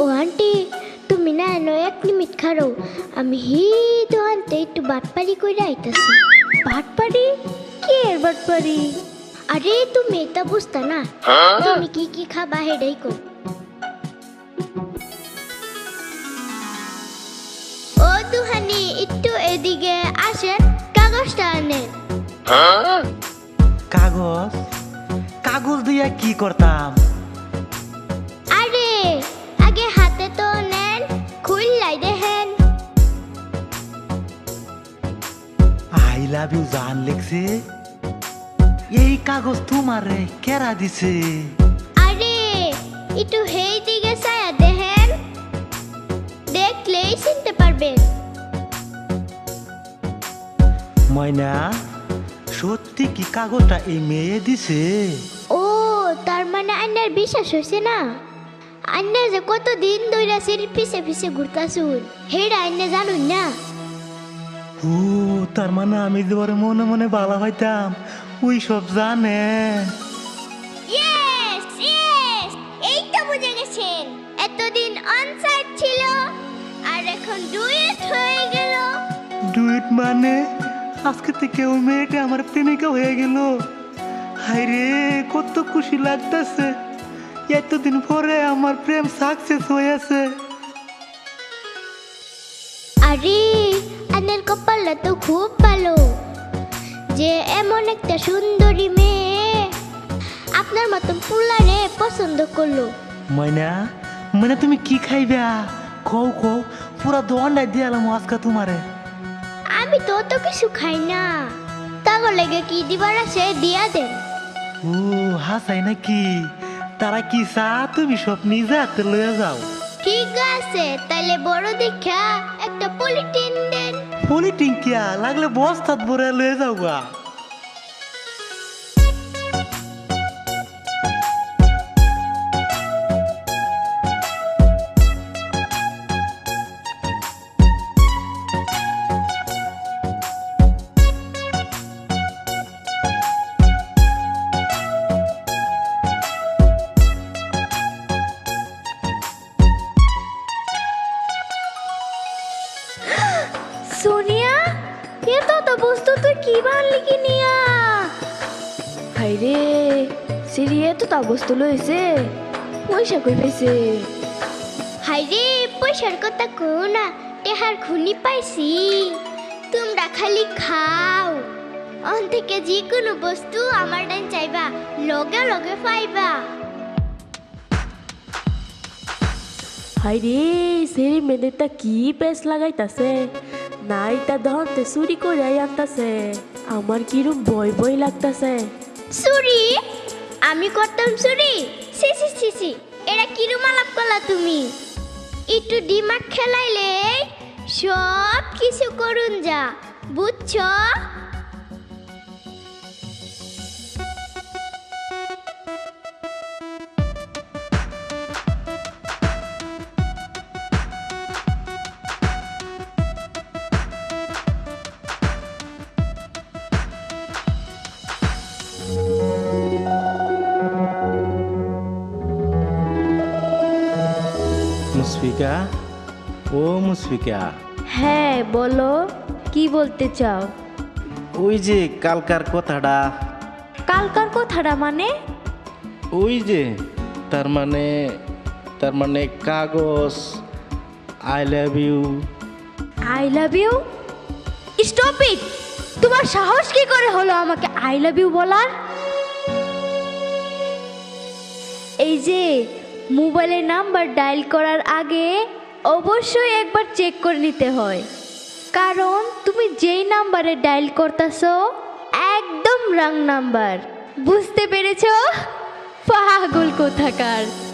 ও aunty তুমি না এনো এক মিনিট খারো আমি হি দোহানতে একটু বাটপারি করে আইতাছি। বাটপারি কে এর বাটপারি আরে তুমি এটা বুঝতা না। তুমি কি কি খাবা হেডাই কো ও দুহানি একটু এদিকে আসেন কাগজটা আনেন। কাগজ? কাগজ দিয়া কি করতাম? লাভ ইউ জান লেখছে এই কাগজ তোমারে কেরা দিছে আরে একটু হেই দিকে ছায়া দেখেন দেখলেই চিনতে পারবেন ময়না সত্যি কি কাগজটা এই মেয়ে দিছে ও তার মানে আন্নার বিশ্বাস হয়েছে না আন্না যে কত দিন ধরে সিঁড়ির পিছে পিছে ঘুরতাছুন হেডা আন্না জানুন না ও তার মানে আমি যে মনে মনে ভালো হইতাম ওই সব জানে। এই তো বুঝে গেছেন। এতদিন অনসাইড ছিল আর এখন ডুয়েট হয়ে গেল। ডুইট মানে? আজকে থেকে ওই মেয়েটা আমার প্রেমিকা হয়ে গেল। হাই রে কত খুশি লাগতেছে। এতদিন পরে আমার প্রেম সাকসেস হয়েছে। আরে কপালটা তো খুব ভালো। যে এমন একটা সুন্দরী মেয়ে আপনার মতন পুলারে পছন্দ করল। ময়না মানে তুমি কি খাইবা? খৌ খৌ পুরা দোয়ান্ডাই দিয়ালাম আজকে তোমারে। আমি তো অত কিছু খাই না। তাগো লেগে কি দিবার আছে দিয়া দেন। ও হাসাই নাকি? তারা কি চা তুমি সব নিজে হাতে লয়ে যাও? ঠিক আছে তাইলে বড় দেখা একটা পলিটিন পলিটিং কিয়া লাগলে বস্তাত ভরে লয়ে যাও সোনিয়া এত তো তো বস্তু তুই কি বানলি কি নিয়া? হাই রে সিরি এত তা বস্তু লইছে পয়সা কই পাইছে? হাইরে পয়সার কথা কো না টেহার খুনি পাইছি। তোমরা খালি খাও। অন থেকে যে কোনো বস্তু আমার ডান চাইবা লগে লগে পাইবা। হাই রে সিরি মেয়েটা কি পেস লাগাইতাছে? নাইটা ধরতে চুরি করে আনতাছে। আমার কিরম বই বই লাগতাছে। চুরি? আমি করতাম চুরি? সি সি সি সি এরা কিরম আলাপ করলা তুমি? একটু ডিমাগ খেলাইলে সব কিছু করুন যা, বুঝছ? মুসফিকা ও মুসফিকা হ্যাঁ বলো কি বলতে চাও? ওই যে কালকার কথাটা। কালকার কথাটা মানে? ওই যে তার মানে তার মানে কাগজ I love you I love you stop it তোমার সাহস কি করে হলো আমাকে আই লাভ ইউ বলার? এই যে মোবাইলের নাম্বার ডায়াল করার আগে অবশ্যই একবার চেক করে নিতে হয়। কারণ তুমি যেই নাম্বারে ডায়াল করতেছ, একদম রং নাম্বার। বুঝতে পেরেছ? পাগল কোথাকার।